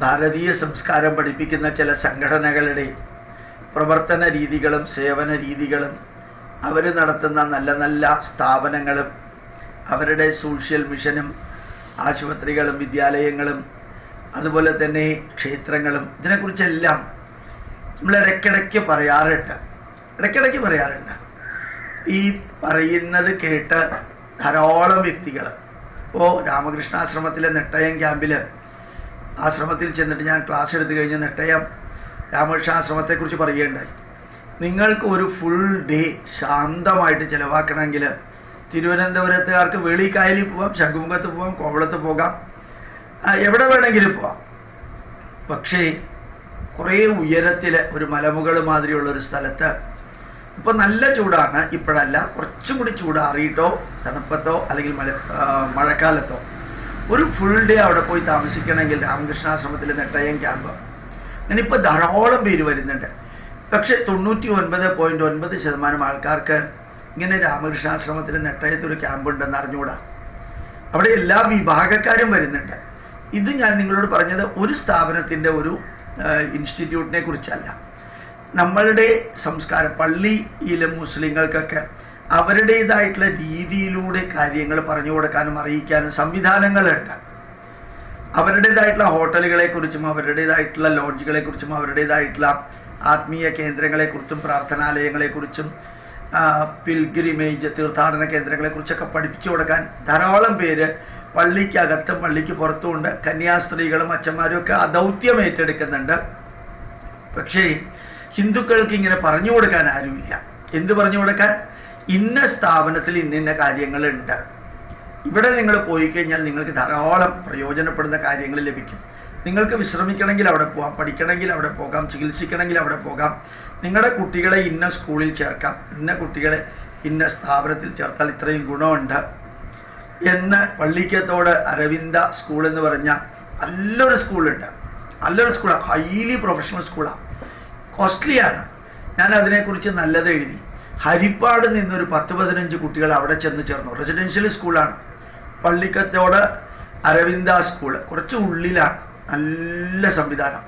ഭാരതീയ സംസ്കാരം പഠിപ്പിക്കുന്ന ചില സംഘടനകളുടെ പ്രവർത്തന രീതികളും സേവന രീതികളും അവർ നടത്തുന്ന നല്ല നല്ല സ്ഥാപനങ്ങളും അവരുടെ സോഷ്യൽ മിഷനും ആശുപത്രികളും വിദ്യാലയങ്ങളും അതുപോലെ തന്നെ ക്ഷേത്രങ്ങളും ഇതിനെക്കുറിച്ചെല്ലാം നമ്മൾ ഇടയ്ക്കിടയ്ക്ക് പറയാറുണ്ട്. ഇടയ്ക്കിടയ്ക്ക് പറയാറുണ്ട്. ഈ പറയുന്നത് കേട്ട് ധാരാളം വ്യക്തികൾ. ഇപ്പോൾ രാമകൃഷ്ണാശ്രമത്തിലെ നെട്ടയം ക്യാമ്പിൽ ആശ്രമത്തിൽ ചെന്നിട്ട് ഞാൻ ക്ലാസ് എടുത്തു കഴിഞ്ഞ് നെട്ടയം രാമകൃഷ്ണാശ്രമത്തെക്കുറിച്ച് പറയുകയുണ്ടായി. നിങ്ങൾക്ക് ഒരു ഫുൾ ഡേ ശാന്തമായിട്ട് ചിലവാക്കണമെങ്കിൽ തിരുവനന്തപുരത്തുകാർക്ക് വെളിക്കായലിൽ പോവാം ശംഖുമുഖത്ത് പോവാം കോവളത്ത് പോകാം. എവിടെ വേണമെങ്കിലും പോവാം. പക്ഷേ കുറേ ഉയരത്തിൽ ഒരു മലമുകൾ മാതിരിയുള്ള ഒരു സ്ഥലത്ത് ഇപ്പൊ നല്ല ചൂടാണ്. ഇപ്പോഴല്ല കുറച്ചും കൂടി ചൂടാറിയിട്ടോ തണുപ്പത്തോ അല്ലെങ്കിൽ മല മഴക്കാലത്തോ. ഒരു ഫുൾ ഡേ അവിടെ പോയി താമസിക്കണമെങ്കിൽ രാമകൃഷ്ണാശ്രമത്തിലെ നെട്ടയം ക്യാമ്പ് അങ്ങനെ ഇപ്പൊ ധാരാളം പേര് വരുന്നുണ്ട്. പക്ഷെ തൊണ്ണൂറ്റി ഒൻപത് പോയിന്റ് ഒൻപത് ശതമാനം ആൾക്കാർക്ക് ഇങ്ങനെ രാമകൃഷ്ണാശ്രമത്തിൽ നെട്ടയത്ത് ഒരു ക്യാമ്പ് ഉണ്ടെന്ന് അറിഞ്ഞുകൂടാ. അവിടെ എല്ലാ വിഭാഗക്കാരും വരുന്നുണ്ട്. ഇത് ഞാൻ നിങ്ങളോട് പറഞ്ഞത് ഒരു സ്ഥാപനത്തിന്റെ ഒരു ഇൻസ്റ്റിറ്റ്യൂട്ടിനെ കുറിച്ചല്ല. നമ്മളുടെ സംസ്കാരം പള്ളിയിലെ മുസ്ലിങ്ങൾക്കൊക്കെ അവരുടേതായിട്ടുള്ള രീതിയിലൂടെ കാര്യങ്ങൾ പറഞ്ഞു കൊടുക്കാനും അറിയിക്കാനും സംവിധാനങ്ങളുണ്ട്. അവരുടേതായിട്ടുള്ള ഹോട്ടലുകളെ കുറിച്ചും അവരുടേതായിട്ടുള്ള ലോഡ്ജുകളെ കുറിച്ചും അവരുടേതായിട്ടുള്ള ആത്മീയ കേന്ദ്രങ്ങളെ കുറിച്ചും പ്രാർത്ഥനാലയങ്ങളെ കുറിച്ചും പിൽഗ്രിമേജ് തീർത്ഥാടന കേന്ദ്രങ്ങളെ കുറിച്ചൊക്കെ പഠിപ്പിച്ചു കൊടുക്കാൻ ധാരാളം പേര് പള്ളിക്കകത്തും പള്ളിക്ക് പുറത്തുമുണ്ട്. കന്യാസ്ത്രീകളും അച്ഛന്മാരും ഒക്കെ ആ ദൗത്യം ഏറ്റെടുക്കുന്നുണ്ട്. പക്ഷേ ഹിന്ദുക്കൾക്ക് ഇങ്ങനെ പറഞ്ഞു കൊടുക്കാൻ ആരുമില്ല. എന്ത് പറഞ്ഞു കൊടുക്കാൻ? ഇന്ന സ്ഥാപനത്തിൽ ഇന്ന ഇന്ന കാര്യങ്ങളുണ്ട്. ഇവിടെ നിങ്ങൾ പോയി കഴിഞ്ഞാൽ നിങ്ങൾക്ക് ധാരാളം പ്രയോജനപ്പെടുന്ന കാര്യങ്ങൾ ലഭിക്കും. നിങ്ങൾക്ക് വിശ്രമിക്കണമെങ്കിൽ അവിടെ പോകാം പഠിക്കണമെങ്കിൽ അവിടെ പോകാം ചികിത്സിക്കണമെങ്കിൽ അവിടെ പോകാം. നിങ്ങളുടെ കുട്ടികളെ ഇന്ന സ്കൂളിൽ ചേർക്കാം. ഇന്ന കുട്ടികളെ ഇന്ന സ്ഥാപനത്തിൽ ചേർത്താൽ ഇത്രയും ഗുണമുണ്ട്. എന്ന് പള്ളിക്കത്തോട് അരവിന്ദ സ്കൂൾ എന്ന് പറഞ്ഞ നല്ലൊരു സ്കൂളുണ്ട് നല്ലൊരു സ്കൂളാണ് ഹൈലി പ്രൊഫഷണൽ സ്കൂളാണ് കോസ്റ്റ്ലിയാണ് ഞാൻ അതിനെക്കുറിച്ച് നല്ലത് എഴുതി. ഹരിപ്പാട് നിന്നൊരു പത്ത് പതിനഞ്ച് കുട്ടികൾ അവിടെ ചെന്ന് ചേർന്നു. റെസിഡൻഷ്യൽ സ്കൂളാണ് പള്ളിക്കത്തോട് അരവിന്ദ സ്കൂൾ കുറച്ച് ഉള്ളിലാണ്. നല്ല സംവിധാനം.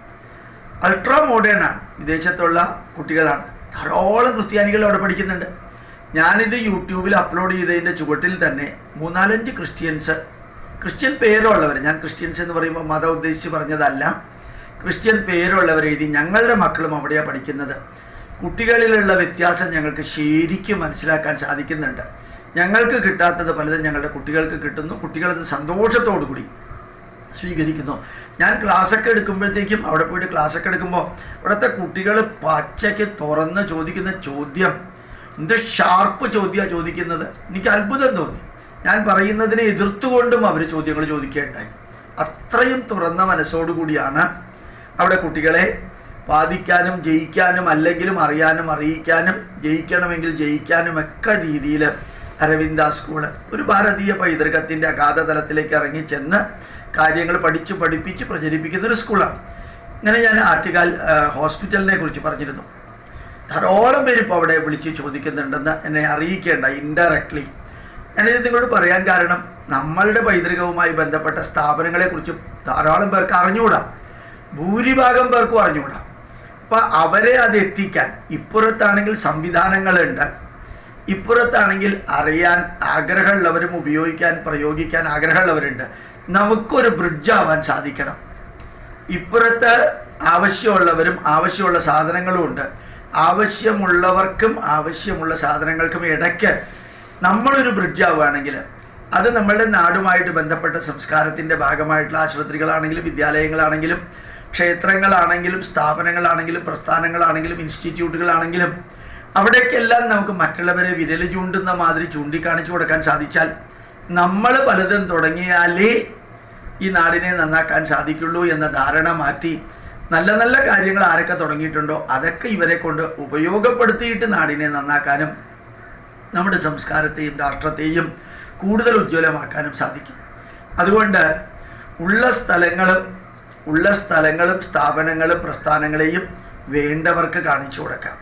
അൾട്രാ മോഡേൺ ആണ്. വിദേശത്തുള്ള കുട്ടികളാണ്. ധാരാളം ക്രിസ്ത്യാനികൾ അവിടെ പഠിക്കുന്നുണ്ട്. ഞാനിത് യൂട്യൂബിൽ അപ്ലോഡ് ചെയ്തതിന്റെ ചുവട്ടിൽ തന്നെ മൂന്നാലഞ്ച് ക്രിസ്ത്യൻസ് ക്രിസ്ത്യൻ പേരുള്ളവർ ഞാൻ ക്രിസ്ത്യൻസ് എന്ന് പറയുമ്പോൾ മതം ഉദ്ദേശിച്ച് പറഞ്ഞതല്ല ക്രിസ്ത്യൻ പേരുള്ളവർ എഴുതി ഞങ്ങളുടെ മക്കളും അവിടെയാണ് പഠിക്കുന്നത്. കുട്ടികളിലുള്ള വ്യത്യാസം ഞങ്ങൾക്ക് ശരിക്കും മനസ്സിലാക്കാൻ സാധിക്കുന്നുണ്ട്. ഞങ്ങൾക്ക് കിട്ടാത്തത് പലതും ഞങ്ങളുടെ കുട്ടികൾക്ക് കിട്ടുന്നു. കുട്ടികളത് സന്തോഷത്തോടു കൂടി സ്വീകരിക്കുന്നു. ഞാൻ ക്ലാസ്സൊക്കെ എടുക്കുമ്പോഴത്തേക്കും അവിടെ പോയിട്ട് ക്ലാസ്സൊക്കെ എടുക്കുമ്പോൾ അവിടുത്തെ കുട്ടികൾ പച്ചയ്ക്ക് തുറന്ന് ചോദിക്കുന്ന ചോദ്യം. എന്ത് ഷാർപ്പ് ചോദ്യമാണ് ചോദിക്കുന്നത്? എനിക്ക് അത്ഭുതം തോന്നി. ഞാൻ പറയുന്നതിനെ എതിർത്തുകൊണ്ടും അവർ ചോദ്യങ്ങൾ ചോദിക്കുകയുണ്ടായി അത്രയും തുറന്ന മനസ്സോടുകൂടിയാണ് അവിടെ കുട്ടികളെ വാദിക്കാനും ജയിക്കാനും അല്ലെങ്കിലും അറിയാനും അറിയിക്കാനും ജയിക്കണമെങ്കിൽ ജയിക്കാനും ഒക്കെ രീതിയിൽ അരവിന്ദ സ്കൂൾ ഒരു ഭാരതീയ പൈതൃകത്തിന്റെ അഗാധ തലത്തിലേക്ക് ഇറങ്ങിച്ചെന്ന് കാര്യങ്ങൾ പഠിച്ച് പഠിപ്പിച്ച് പ്രചരിപ്പിക്കുന്ന ഒരു സ്കൂളാണ്. ഇങ്ങനെ ഞാൻ ആറ്റുകാൽ ഹോസ്പിറ്റലിനെ കുറിച്ച് പറഞ്ഞിരുന്നു. ധാരോളം പേര് ഇപ്പോൾ അവിടെ വിളിച്ച് ചോദിക്കുന്നുണ്ടെന്ന് എന്നെ അറിയിക്കേണ്ട ഇൻഡയറക്ട്ലി ഞാനിത് നിങ്ങളോട് പറയാൻ കാരണം നമ്മളുടെ പൈതൃകവുമായി ബന്ധപ്പെട്ട സ്ഥാപനങ്ങളെക്കുറിച്ച് ധാരാളം പേർക്ക് അറിഞ്ഞുകൂടാ. ഭൂരിഭാഗം പേർക്കും അറിഞ്ഞുകൂടാ. അപ്പൊ അവരെ അത് എത്തിക്കാൻ ഇപ്പുറത്താണെങ്കിൽ സംവിധാനങ്ങളുണ്ട്. ഇപ്പുറത്താണെങ്കിൽ അറിയാൻ ആഗ്രഹമുള്ളവരും ഉപയോഗിക്കാൻ പ്രയോഗിക്കാൻ ആഗ്രഹമുള്ളവരുണ്ട്. നമുക്കൊരു ബ്രിഡ്ജ് ആവാൻ സാധിക്കണം. ഇപ്പുറത്ത് ആവശ്യമുള്ളവരും ആവശ്യമുള്ള സാധനങ്ങളും ഉണ്ട്. ആവശ്യമുള്ളവർക്കും ആവശ്യമുള്ള സാധനങ്ങൾക്കും ഇടയ്ക്ക് നമ്മളൊരു ബ്രിഡ്ജ് ആവുകയാണെങ്കിൽ അത് നമ്മളുടെ നാടുമായിട്ട് ബന്ധപ്പെട്ട സംസ്കാരത്തിന്റെ ഭാഗമായിട്ടുള്ള ആശുപത്രികളാണെങ്കിലും വിദ്യാലയങ്ങളാണെങ്കിലും ക്ഷേത്രങ്ങളാണെങ്കിലും സ്ഥാപനങ്ങളാണെങ്കിലും പ്രസ്ഥാനങ്ങളാണെങ്കിലും ഇൻസ്റ്റിറ്റ്യൂട്ടുകളാണെങ്കിലും അവിടേക്കെല്ലാം നമുക്ക് മറ്റുള്ളവരെ വിരൽ ചൂണ്ടുന്ന മാതിരി ചൂണ്ടിക്കാണിച്ചു കൊടുക്കാൻ സാധിച്ചാൽ നമ്മൾ പലതും തുടങ്ങിയാലേ ഈ നാടിനെ നന്നാക്കാൻ സാധിക്കുള്ളൂ എന്ന ധാരണ മാറ്റി നല്ല നല്ല കാര്യങ്ങൾ ആരൊക്കെ തുടങ്ങിയിട്ടുണ്ടോ അതൊക്കെ ഇവരെ കൊണ്ട് ഉപയോഗപ്പെടുത്തിയിട്ട് നാടിനെ നന്നാക്കാനും നമ്മുടെ സംസ്കാരത്തെയും രാഷ്ട്രത്തെയും കൂടുതൽ ഉജ്ജ്വലമാക്കാനും സാധിക്കും. അതുകൊണ്ട് ഉള്ള സ്ഥലങ്ങളും ഉള്ള സ്ഥലങ്ങളും സ്ഥാപനങ്ങളും പ്രസ്ഥാനങ്ങളെയും വേണ്ടവർക്ക് കാണിച്ചു കൊടുക്കാം.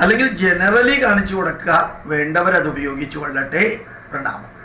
അല്ലെങ്കിൽ ജനറലി കാണിച്ചു കൊടുക്കുക വേണ്ടവരത് ഉപയോഗിച്ചു കൊള്ളട്ടെ പ്രണാമം.